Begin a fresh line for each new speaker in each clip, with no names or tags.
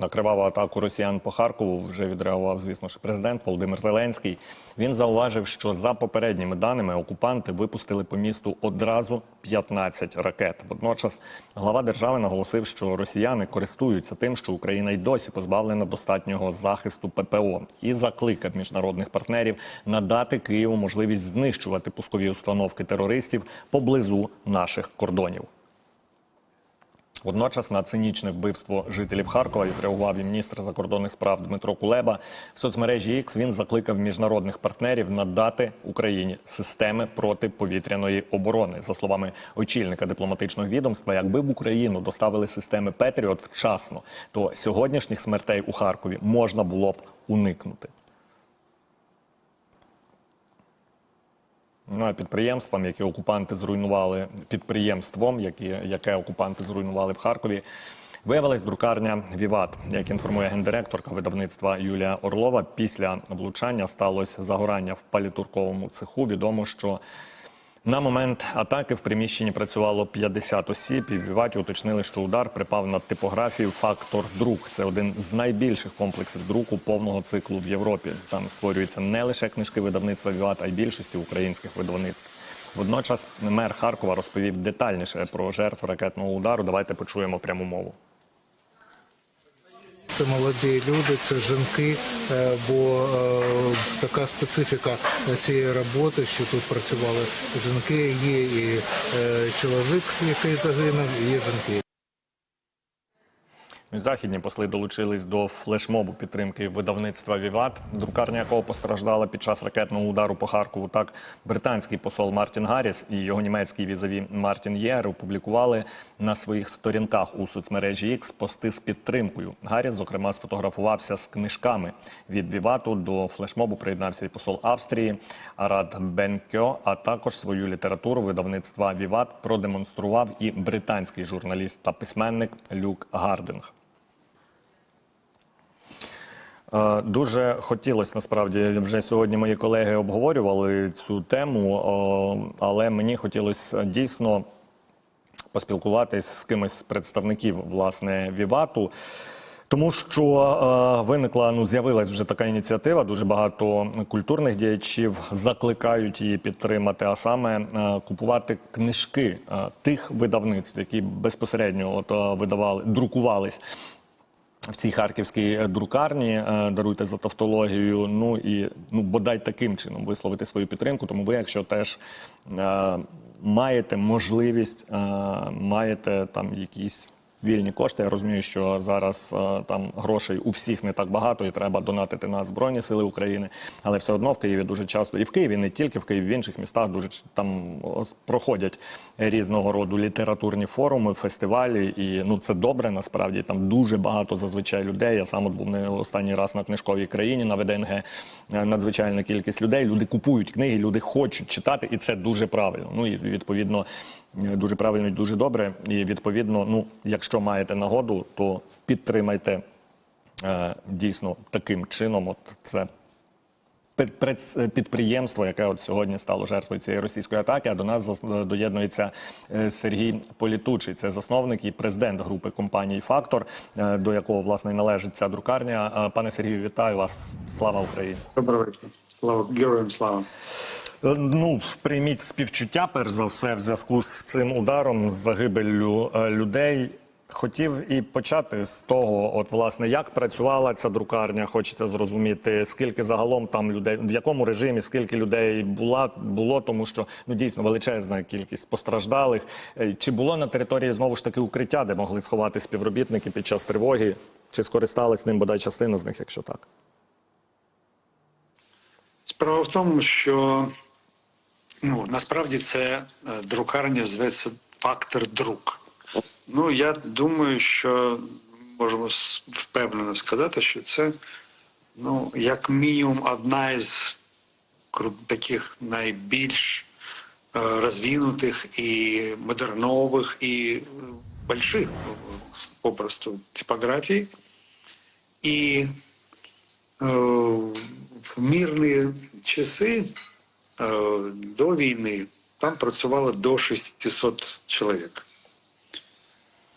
На криваву атаку росіян по Харкову вже відреагував, звісно ж, президент Володимир Зеленський. Він зауважив, що за попередніми даними окупанти випустили по місту одразу 15 ракет. Водночас глава держави наголосив, що росіяни користуються тим, що Україна й досі позбавлена достатнього захисту ППО, і закликав міжнародних партнерів надати Києву можливість знищувати пускові установки терористів поблизу наших кордонів. Водночас на цинічне вбивство жителів Харкова відреагував і міністр закордонних справ Дмитро Кулеба. В соцмережі X він закликав міжнародних партнерів надати Україні системи протиповітряної оборони. За словами очільника дипломатичного відомства, якби в Україну доставили системи Петріот вчасно, то сьогоднішніх смертей у Харкові можна було б уникнути. Ну, а підприємствам, які окупанти зруйнували, підприємством, які, яке окупанти зруйнували в Харкові, виявилась друкарня Віват. Як інформує гендиректорка видавництва Юлія Орлова, після влучання сталося загорання в палітурковому цеху. Відомо, що на момент атаки в приміщенні працювало 50 осіб, і в Віваті уточнили, що удар припав на типографію Фактор Друк. Це один з найбільших комплексів друку повного циклу в Європі. Там створюються не лише книжки видавництва Віват, а й більшості українських видавництв. Водночас мер Харкова розповів детальніше про жертв ракетного удару. Давайте почуємо пряму мову.
Це молоді люди, це жінки, е, бо е, така специфіка цієї роботи, що тут працювали жінки. Є і е, чоловік, який загинув, і є жінки.
Західні посли долучились до флешмобу підтримки видавництва Віват, друкарня якого постраждала під час ракетного удару по Харкову. Так, британський посол Мартін Гарріс і його німецький візаві Мартін Єр опублікували на своїх сторінках у соцмережі X пости з підтримкою. Гарріс, зокрема, сфотографувався з книжками від Вівату. До флешмобу приєднався і посол Австрії Арад Бенкьо, а також свою літературу видавництва Віват продемонстрував і британський журналіст та письменник Люк Гардинг. Е, Дуже хотілося насправді вже сьогодні мої колеги обговорювали цю тему, але мені хотілося дійсно поспілкуватись з кимось з представників власне Вівату. Тому що е, виникла, ну з'явилась вже така ініціатива. Дуже багато культурних діячів закликають її підтримати, а саме е, купувати книжки е, тих видавництв, які безпосередньо от е, видавали, друкувались в цій харківській е, друкарні. е, Даруйте за тавтологію. Ну і ну бодай таким чином висловити свою підтримку. Тому ви, якщо теж е, маєте можливість, маєте там якісь. Вільні кошти. Я розумію, що зараз е, там грошей у всіх не так багато, і треба донатити на збройні сили України. Але все одно в Києві дуже часто і в Києві, не тільки в Києві, в інших містах дуже там проходять різного роду літературні форуми, фестивалі. І ну це добре. Насправді там дуже багато зазвичай людей. Я сам от був не останній раз на книжковій країні на ВДНГ. Е, Надзвичайна кількість людей. Люди купують книги, люди хочуть читати, і це дуже правильно. Ну і відповідно дуже правильно і дуже добре. І відповідно, ну якщо маєте нагоду, то підтримайте е, дійсно таким чином. От це підприємство, яке от сьогодні стало жертвою цієї російської атаки. А до нас доєднується е, Сергій Політучий. Це засновник і президент групи компаній Фактор, е, до якого власне належить ця друкарня. Е, Пане Сергію, вітаю вас! Слава Україні!
Доброго вечора. Слава героям слава.
Е, Ну, прийміть співчуття, перш за все, в зв'язку з цим ударом, з загибеллю е, людей. Хотів і почати з того, от власне, як працювала ця друкарня. Хочеться зрозуміти, скільки загалом там людей, в якому режимі, скільки людей була було, тому що ну дійсно величезна кількість постраждалих. Е, Чи було на території знову ж таки укриття, де могли сховати співробітники під час тривоги? Чи скористалась ним бодай частина з них, якщо так?
Справа в тому, що ну, насправді це е, друкарня зветься фактор друк. Ну, я думаю, що можемо впевнено сказати, що це ну, як мінімум одна із таких найбільш е, розвинутих і модернових і е, больших попросту типографій. І е, в мирні часи е, до війни там працювало до 600 чоловік.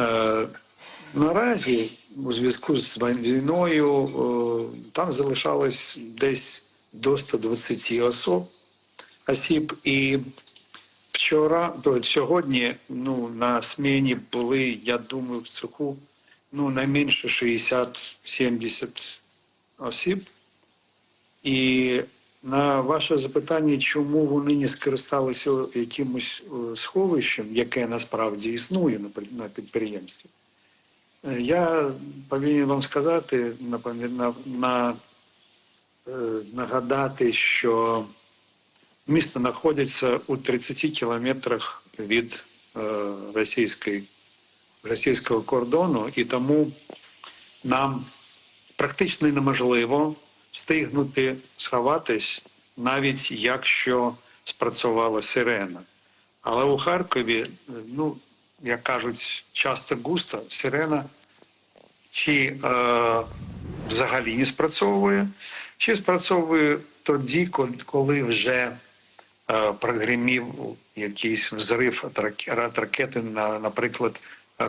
Е, наразі у зв'язку з війною е, там залишалось десь до 120 особ, осіб. І вчора, то сьогодні, ну, на сміні були, я думаю, в цеху ну, найменше 60-70 осіб. І на ваше запитання, чому вони не скористалися якимось е, сховищем, яке насправді існує на під- на підприємстві, Е, я повинен вам сказати, на, на, е, нагадати, що місто знаходиться у 30 кілометрах від російської, російського кордону, і тому нам практично неможливо встигнути сховатись, навіть якщо спрацювала сирена. Але у Харкові, ну, як кажуть, часто густо сирена чи е, взагалі не спрацьовує, чи спрацьовує тоді, коли- вже е, прогримів якийсь взрив ракети, на, наприклад,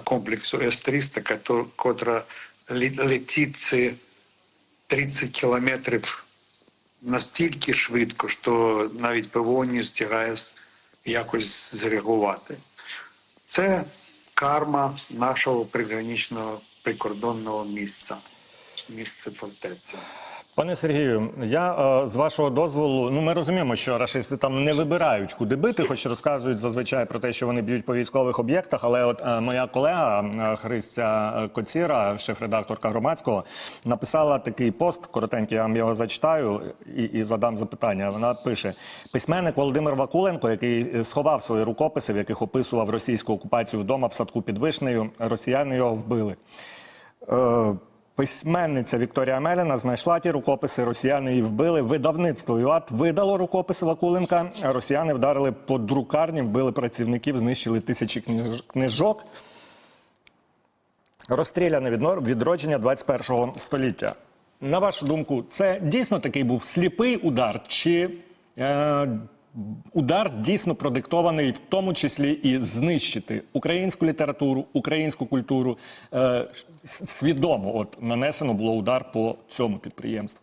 комплексу С-300, котра летить 30 кілометрів настільки швидко, що навіть ПВО не встигає якось зреагувати. Це карма нашого приграничного прикордонного місця, місце фортеця.
Пане Сергію, я е, з вашого дозволу, ну ми розуміємо, що рашисти там не вибирають, куди бити, хоч розказують зазвичай про те, що вони б'ють по військових об'єктах. Але от е, моя колега е, Христя Коціра, шеф-редакторка громадського, написала такий пост коротенький, я вам його зачитаю і, і задам запитання. Вона пише: письменник Володимир Вакуленко, який сховав свої рукописи, в яких описував російську окупацію вдома в садку під Вишнею, росіяни його вбили. Письменниця Вікторія Меліна знайшла ті рукописи, росіяни її вбили. Видавництво ЮАТ видало рукописи Вакуленка. Росіяни вдарили по друкарні, вбили працівників, знищили тисячі книжок. Розстріляне відродження 21-го століття. На вашу думку, це дійсно такий був сліпий удар, чи е, удар дійсно продиктований в тому числі і знищити українську літературу, українську культуру? Е, свідомо от нанесено було удар по цьому підприємству.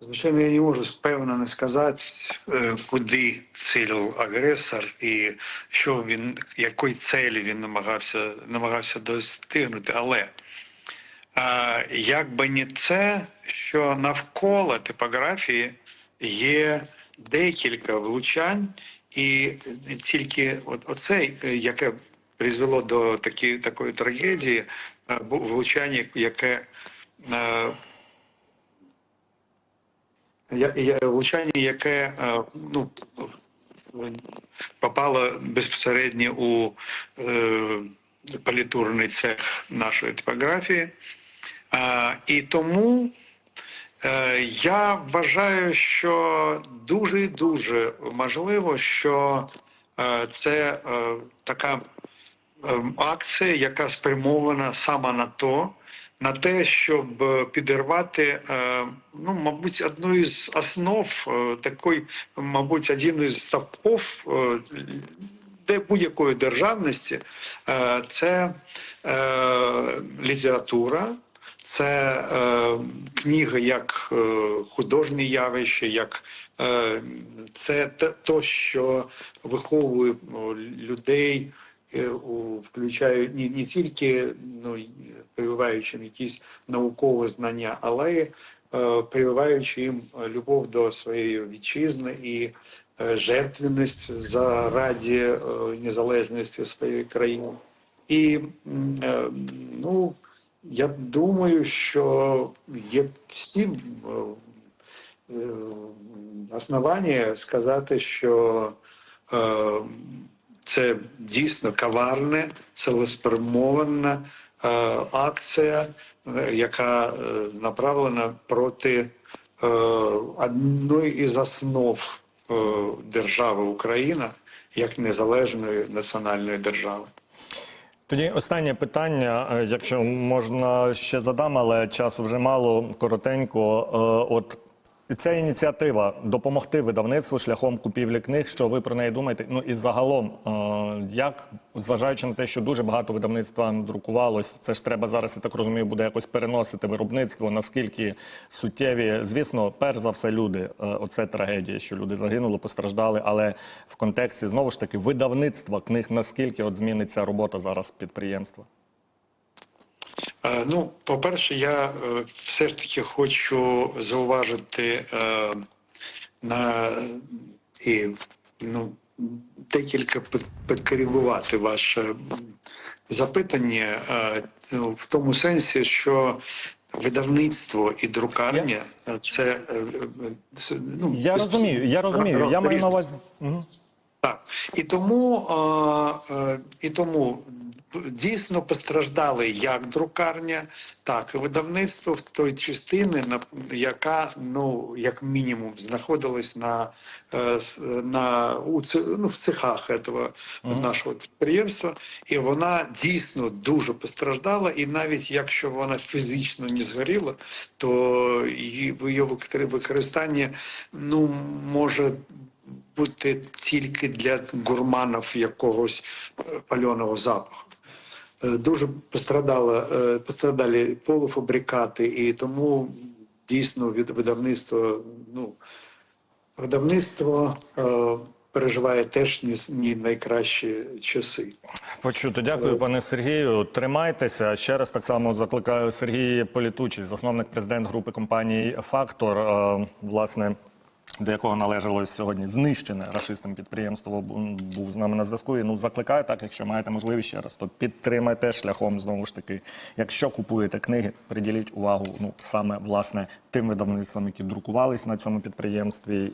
Звичайно, я не можу впевнено сказати, е, куди цілив агресор і що він, якої цілі він намагався, намагався достигнути. Але як би не це, що навколо типографії є декілька влучань, і тільки от оце, е, яке призвело до такі, такої трагедії, е, влучання, яке е, влучання, яке ну, попало безпосередньо у політурний цех нашої типографії. І тому я вважаю, що дуже дуже можливо, що е, це е, така акція, яка спрямована саме на то, на те, щоб е, підірвати, е, ну, мабуть, одну із основ е, такої, мабуть, один із стовпов е, де будь-якої державності, е, це е, література. Це е, книга як е, художнє явище, як е, це те, то, що виховує о, людей, е, у, включає не, не тільки ну, прививаючи якісь наукові знання, але й е, прививаючи їм любов до своєї вітчизни і е, жертвеність заради е, незалежності своєї країни. І е, ну, я думаю, що є всі е, е, основання сказати, що е, це дійсно каварне, цілеспрямована акція, яка направлена проти одної із основ держави Україна як незалежної національної держави.
Тоді останнє питання, е, якщо можна ще задам, але часу вже мало, коротенько. Е, От Ця ініціатива допомогти видавництву шляхом купівлі книг. Що ви про неї думаєте? Ну і загалом, е, як зважаючи на те, що дуже багато видавництва друкувалось, це ж треба зараз, я так розумію, буде якось переносити виробництво. Наскільки суттєві, звісно, перш за все, люди. Е, Оце трагедія, що люди загинули, постраждали. Але в контексті знову ж таки видавництва книг, наскільки от зміниться робота зараз підприємства?
Е, Ну, по-перше, я е, все ж таки хочу зауважити е, на і ну, декілька під- підкоригувати ваше запитання ну, в тому сенсі, що видавництво і друкарня е, це ну,
Я розумію, я розумію. Я маю на увазі.
Так. І тому, і тому дійсно постраждали як друкарня, так і видавництво в той частини, яка, ну, як мінімум, знаходилась на, е, на, у, ну, в цехах этого нашого підприємства. І вона дійсно дуже постраждала. І навіть якщо вона фізично не згоріла, то її її викор- використання ну, може бути тільки для гурманів якогось е, пальоного запаху. Е, Дуже пострадала, е, пострадали полуфабрикати, і тому дійсно від видавництва, ну, видавництво е, переживає теж с- найкращі часи.
Почуто. Дякую, пане Сергію. Тримайтеся. Ще раз так само закликаю Сергій Політучий, засновник президент групи компанії Фактор, власне. До якого належало сьогодні знищене рашистом підприємство бу- був з нами на зв'язку. І ну закликаю так, якщо маєте можливість ще раз, то підтримайте шляхом знову ж таки. Якщо купуєте книги, приділіть увагу ну саме власне тим видавництвам, які друкувались на цьому підприємстві,